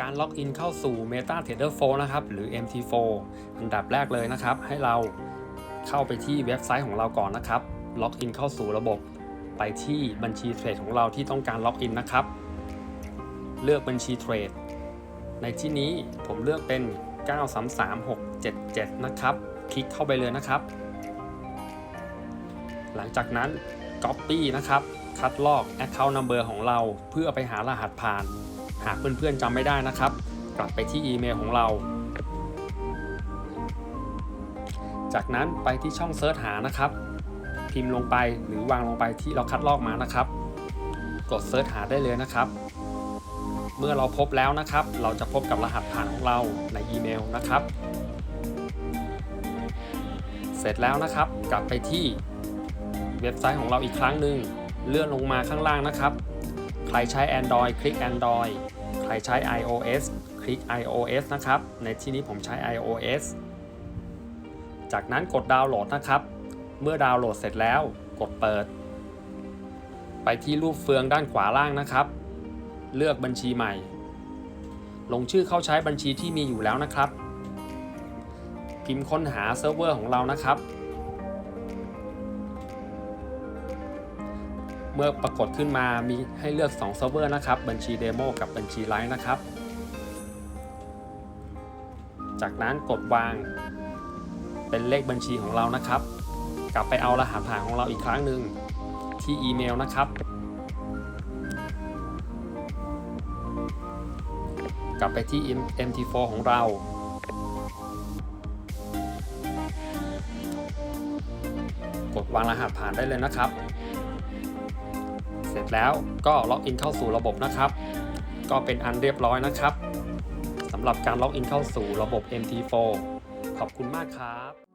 การล็อกอินเข้าสู่ MetaTrader 4 นะครับ หรือ MT4 อันดับแรกเลยนะครับ ให้เราเข้าไปที่เว็บไซต์ของเราก่อนนะครับ ล็อกอินเข้าสู่ระบบ ไปที่บัญชีเทรดของเราที่ต้องการล็อกอินนะครับ เลือกบัญชีเทรด ในที่นี้ผมเลือกเป็น 933677 นะครับ คลิกเข้าไปเลยนะครับ หลังจากนั้น Copy นะครับ คัดลอก Account Number ของเราเพื่อไปหารหัสผ่าน หากเพื่อนๆจำไม่ได้นะครับ กลับไปที่อีเมลของเรา จากนั้นไปที่ช่องเซิร์ชหานะครับ พิมพ์ลงไปหรือวางลงไปที่เราคัดลอกมานะครับ กดเซิร์ชหาได้เลยนะครับ เมื่อเราพบแล้วนะครับ เราจะพบกับรหัสผ่านของเราในอีเมลนะครับ เสร็จแล้วนะครับ กลับไปที่เว็บไซต์ของเราอีกครั้งหนึ่งเลื่อนลงมาข้างล่างนะครับ ใครใช้ Android คลิก Android ใครใช้ iOS คลิก iOS นะครับ ในที่นี้ผมใช้ iOS จากนั้นกดดาวน์โหลดนะครับ เมื่อดาวน์โหลดเสร็จแล้วกดเปิด ไปที่รูปเฟืองด้านขวาล่างนะครับ เลือกบัญชีใหม่ ลงชื่อเข้าใช้บัญชีที่มีอยู่แล้วนะครับ พิมพ์ค้นหาเซิร์ฟเวอร์ของเรานะครับ เมื่อปรากฏขึ้นมามีให้เลือก2เซิร์ฟเวอร์นะครับ บัญชีเดโมกับบัญชีไลฟ์นะครับ จากนั้นกดวาง เป็นเลขบัญชีของเรานะครับ กลับไปเอารหัสผ่านของเราอีกครั้งหนึ่งที่อีเมลนะครับกลับไปที่ MT4 ของเรา กดวางรหัสผ่านได้เลยนะครับ เสร็จแล้วก็ล็อกอินเข้าสู่ระบบนะครับ ก็เป็นอันเรียบร้อยนะครับสำหรับการล็อกอินเข้าสู่ระบบ MT4 ขอบคุณมากครับ